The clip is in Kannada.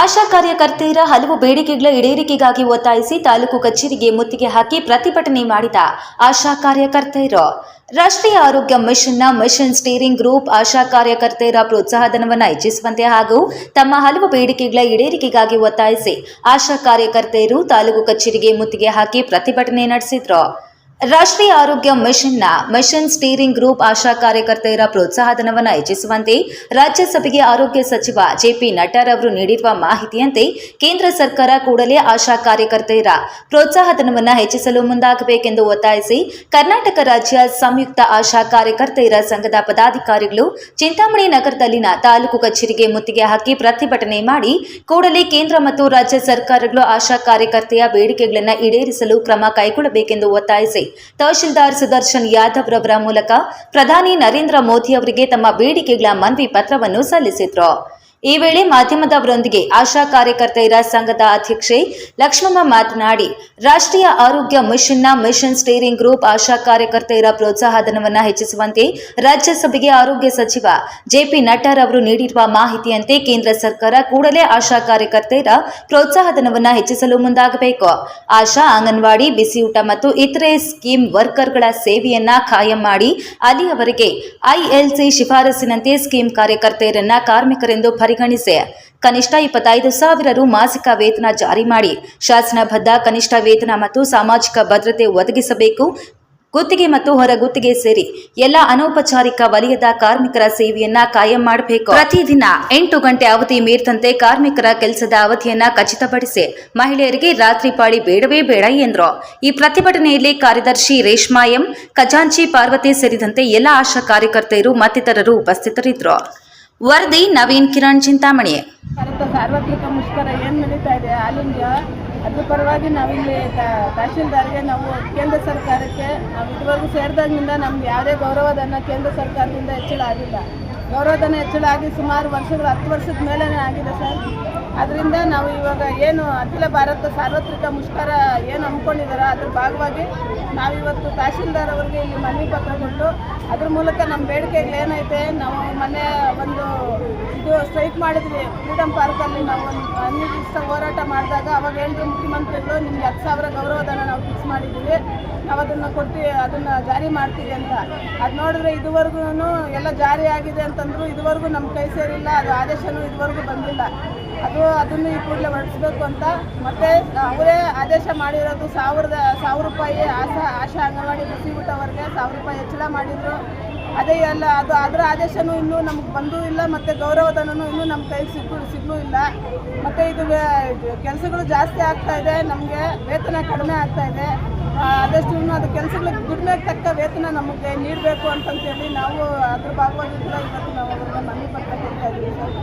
ಆಶಾ ಕಾರ್ಯಕರ್ತೆಯರ ಹಲವು ಬೇಡಿಕೆಗಳ ಈಡೇರಿಕೆಗಾಗಿ ಒತ್ತಾಯಿಸಿ ತಾಲೂಕು ಕಚೇರಿಗೆ ಮುತ್ತಿಗೆ ಹಾಕಿ ಪ್ರತಿಭಟನೆ ಮಾಡಿದ ಆಶಾ ಕಾರ್ಯಕರ್ತೆಯರು. ರಾಷ್ಟ್ರೀಯ ಆರೋಗ್ಯ ಮಿಷನ್ನ ಮಿಷನ್ ಸ್ಟೀರಿಂಗ್ ಗ್ರೂಪ್ ಆಶಾ ಕಾರ್ಯಕರ್ತೆಯರ ಪ್ರೋತ್ಸಾಹಧನವನ್ನು ಹೆಚ್ಚಿಸುವಂತೆ ಹಾಗೂ ತಮ್ಮ ಹಲವು ಬೇಡಿಕೆಗಳ ಈಡೇರಿಕೆಗಾಗಿ ಒತ್ತಾಯಿಸಿ ಆಶಾ ಕಾರ್ಯಕರ್ತೆಯರು ತಾಲೂಕು ಕಚೇರಿಗೆ ಮುತ್ತಿಗೆ ಹಾಕಿ ಪ್ರತಿಭಟನೆ ನಡೆಸಿದ್ರು. ರಾಷ್ಟ್ರೀಯ ಆರೋಗ್ಯ ಮಿಷನ್ನ, ಮಿಷನ್ ಸ್ಟೀರಿಂಗ್ ಗ್ರೂಪ್ ಆಶಾ ಕಾರ್ಯಕರ್ತೆಯರ ಪ್ರೋತ್ಸಾಹಧನವನ್ನು ಹೆಚ್ಚಿಸುವಂತೆ ರಾಜ್ಯಸಭೆಗೆ ಆರೋಗ್ಯ ಸಚಿವ ಜೆಪಿ ನಡ್ಡಾರ್ ಅವರು ನೀಡಿರುವ ಮಾಹಿತಿಯಂತೆ ಕೇಂದ್ರ ಸರ್ಕಾರ ಕೂಡಲೇ ಆಶಾ ಕಾರ್ಯಕರ್ತೆಯರ ಪ್ರೋತ್ಸಾಹಧನವನ್ನು ಹೆಚ್ಚಿಸಲು ಮುಂದಾಗಬೇಕೆಂದು ಒತ್ತಾಯಿಸಿ ಕರ್ನಾಟಕ ರಾಜ್ಯ ಸಂಯುಕ್ತ ಆಶಾ ಕಾರ್ಯಕರ್ತೆಯರ ಸಂಘದ ಪದಾಧಿಕಾರಿಗಳು ಚಿಂತಾಮಣಿ ನಗರದಲ್ಲಿನ ತಾಲೂಕು ಕಚೇರಿಗೆ ಮುತ್ತಿಗೆ ಹಾಕಿ ಪ್ರತಿಭಟನೆ ಮಾಡಿ ಕೂಡಲೇ ಕೇಂದ್ರ ಮತ್ತು ರಾಜ್ಯ ಸರ್ಕಾರಗಳು ಆಶಾ ಕಾರ್ಯಕರ್ತೆಯ ಬೇಡಿಕೆಗಳನ್ನು ಈಡೇರಿಸಲು ಕ್ರಮ ಕೈಗೊಳ್ಳಬೇಕೆಂದು ಒತ್ತಾಯಿಸಿ ತಹಶೀಲ್ದಾರ್ ಸುದರ್ಶನ್ ಯಾದವ್ ರವರ ಮೂಲಕ ಪ್ರಧಾನಿ ನರೇಂದ್ರ ಮೋದಿ ಅವರಿಗೆ ತಮ್ಮ ಬೇಡಿಕೆಗಳ ಮನವಿ ಪತ್ರವನ್ನು ಸಲ್ಲಿಸಿದ್ರು. ಈ ವೇಳೆ ಮಾಧ್ಯಮದವರೊಂದಿಗೆ ಆಶಾ ಕಾರ್ಯಕರ್ತೆಯರ ಸಂಘದ ಅಧ್ಯಕ್ಷೆ ಲಕ್ಷ್ಮಮ್ಮ ಮಾತನಾಡಿ, ರಾಷ್ಟ್ರೀಯ ಆರೋಗ್ಯ ಮಿಷನ್ನ ಮಿಷನ್ ಸ್ಟೀರಿಂಗ್ ಗ್ರೂಪ್ ಆಶಾ ಕಾರ್ಯಕರ್ತೆಯರ ಪ್ರೋತ್ಸಾಹಧನವನ್ನು ಹೆಚ್ಚಿಸುವಂತೆ ರಾಜ್ಯಸಭೆಗೆ ಆರೋಗ್ಯ ಸಚಿವ ಜೆಪಿ ನಡ್ಡಾರ್ ಅವರು ನೀಡಿರುವ ಮಾಹಿತಿಯಂತೆ ಕೇಂದ್ರ ಸರ್ಕಾರ ಕೂಡಲೇ ಆಶಾ ಕಾರ್ಯಕರ್ತೆಯರ ಪ್ರೋತ್ಸಾಹಧನವನ್ನು ಹೆಚ್ಚಿಸಲು ಮುಂದಾಗಬೇಕು. ಆಶಾ ಅಂಗನವಾಡಿ, ಬಿಸಿಯೂಟ ಮತ್ತು ಇತರೆ ಸ್ಕೀಮ್ ವರ್ಕರ್ಗಳ ಸೇವೆಯನ್ನ ಖಾಯಂ ಮಾಡಿ, ಅಲ್ಲಿಯವರೆಗೆ ಐಎಲ್ಸಿ ಶಿಫಾರಸಿನಂತೆ ಸ್ಕೀಮ್ ಕಾರ್ಯಕರ್ತೆಯರನ್ನ ಕಾರ್ಮಿಕರೆಂದು ಪರಿಗಣಿಸಿ. ಕನಿಷ್ಠ ಇಪ್ಪತ್ತೈದು ಸಾವಿರ ರು ಮಾಸಿಕ ವೇತನ ಜಾರಿ ಮಾಡಿ. ಶಾಸನಬದ್ಧ ಕನಿಷ್ಠ ವೇತನ ಮತ್ತು ಸಾಮಾಜಿಕ ಭದ್ರತೆ ಒದಗಿಸಬೇಕು. ಗುತ್ತಿಗೆ ಮತ್ತು ಹೊರಗುತ್ತಿಗೆ ಸೇರಿ ಎಲ್ಲ ಅನೌಪಚಾರಿಕ ವಲಯದ ಕಾರ್ಮಿಕರ ಸೇವೆಯನ್ನ ಕಾಯಂ ಮಾಡಬೇಕು. ಪ್ರತಿದಿನ ಎಂಟು ಗಂಟೆ ಅವಧಿ ಮೀರಿದಂತೆ ಕಾರ್ಮಿಕರ ಕೆಲಸದ ಅವಧಿಯನ್ನ ಖಚಿತಪಡಿಸಿ. ಮಹಿಳೆಯರಿಗೆ ರಾತ್ರಿ ಪಾಳಿ ಬೇಡವೇ ಬೇಡ ಎಂದರು. ಈ ಪ್ರತಿಭಟನೆಯಲ್ಲಿ ಕಾರ್ಯದರ್ಶಿ ರೇಷ್ಮಾ ಎಂ, ಖಜಾಂಚಿ ಪಾರ್ವತಿ ಸೇರಿದಂತೆ ಎಲ್ಲ ಆಶಾ ಕಾರ್ಯಕರ್ತೆಯರು ಮತ್ತಿತರರು ಉಪಸ್ಥಿತರಿದ್ದರು. ವರದಿ ನವೀನ್ ಕಿರಣ್ ಚಿಂತಾಮಣಿ. ಭಾರತ ಸಾರ್ವತ್ರಿಕ ಮುಷ್ಕರ ಏನು ನಡೀತಾ ಇದೆ? ಆಲಿಂಗ ಅದ್ರ ಪರವಾಗಿ ನಾವಿಲ್ಲಿ ತಹಶೀಲ್ದಾರ್ಗೆ ನಾವು ಕೇಂದ್ರ ಸರ್ಕಾರಕ್ಕೆ ನಾವು ಇದುವರೆಗೂ ಸೇರಿದಾಗಿಂದ ನಮ್ಗೆ ಯಾವುದೇ ಗೌರವಧನ ಕೇಂದ್ರ ಸರ್ಕಾರದಿಂದ ಹೆಚ್ಚಳ ಆಗಿಲ್ಲ. ಗೌರವಧನ ಹೆಚ್ಚಳ ಆಗಿ ಸುಮಾರು ವರ್ಷಗಳು, ಹತ್ತು ವರ್ಷದ ಮೇಲೇ ಆಗಿದೆ ಸರ್. ಅದರಿಂದ ನಾವು ಇವಾಗ ಏನು ಅಖಿಲ ಭಾರತ ಸಾರ್ವತ್ರಿಕ ಮುಷ್ಕರ ಏನು ಹಮ್ಮಿಕೊಂಡಿದಾರೋ ಅದ್ರ ಭಾಗವಾಗಿ ನಾವಿವತ್ತು ತಹಶೀಲ್ದಾರ್ ಅವರಿಗೆ ಇಲ್ಲಿ ಮನವಿ ಪತ್ರ ಕೊಟ್ಟು ಅದ್ರ ಮೂಲಕ ನಮ್ಮ ಬೇಡಿಕೆಗಳು ಏನೈತೆ, ನಾವು ಮನೆ ಒಂದು ಸ್ಟ್ರೈಕ್ ಮಾಡಿದ್ವಿ ಫ್ರೀಡಮ್ ಪಾರ್ಕಲ್ಲಿ ನಾವು ಒಂದು ಅನಿರ್ದಿಷ್ಟ ಹೋರಾಟ ಮಾಡಿದಾಗ ಅವಾಗ ಹೇಳಿದ್ರು ಮುಖ್ಯಮಂತ್ರಿಗಳು ನಿಮ್ಗೆ ಹತ್ತು ಸಾವಿರ ಗೌರವಧನ ನಾವು ಫಿಕ್ಸ್ ಮಾಡಿದ್ದೀವಿ. ನಾವು ಅದನ್ನು ಕೊಟ್ಟು ಅದನ್ನು ಜಾರಿ ಮಾಡ್ತೀವಿ ಅಂತ. ಅದು ನೋಡಿದ್ರೆ ಇದುವರೆಗೂ ಎಲ್ಲ ಜಾರಿ ಆಗಿದೆ ಅಂತಂದ್ರು ಇದುವರೆಗೂ ನಮ್ಮ ಕೈ ಸೇರಿಲ್ಲ, ಅದು ಆದೇಶನೂ ಇದುವರೆಗೂ ಬಂದಿಲ್ಲ. ಅದು ಅದನ್ನು ಈ ಕೂಡಲೇ ಹೊರಡಿಸ್ಬೇಕು ಅಂತ. ಮತ್ತೆ ಅವರೇ ಆದೇಶ ಮಾಡಿರೋದು ಸಾವಿರದ, ಸಾವಿರ ರೂಪಾಯಿ ಆಶಾ ಆಶಾ ಅಂಗನವಾಡಿ ಬಿಸಿ ಊಟವರೆಗೆ ಸಾವಿರ ರೂಪಾಯಿ ಹೆಚ್ಚಳ ಮಾಡಿದ್ರು. ಅದೇ ಎಲ್ಲ ಅದು ಅದರ ಆದೇಶನೂ ಇನ್ನೂ ನಮ್ಗೆ ಬಂದೂ ಇಲ್ಲ, ಮತ್ತು ಗೌರವಧನೂ ಇನ್ನೂ ನಮ್ಮ ಕೈಗೆ ಸಿಗ್ಗೂ ಸಿಗ್ಲೂ ಇಲ್ಲ. ಮತ್ತು ಇದು ಕೆಲಸಗಳು ಜಾಸ್ತಿ ಆಗ್ತಾ ಇದೆ, ನಮಗೆ ವೇತನ ಕಡಿಮೆ ಆಗ್ತಾ ಇದೆ. ಆದಷ್ಟು ಅದು ಕೆಲಸಗಳಿಗೆ ದುಡಿಮೆಗೆ ತಕ್ಕ ವೇತನ ನಮಗೆ ನೀಡಬೇಕು ಅಂತಂತೇಳಿ ನಾವು ಅದ್ರ ಭಾಗವಾಗಿ ಕೂಡ ಇವತ್ತು ನಾವು ಅದನ್ನು ಮನವಿ ಪತ್ರ ಕೊಡ್ತಾ ಇದ್ದೀವಿ ಸರ್.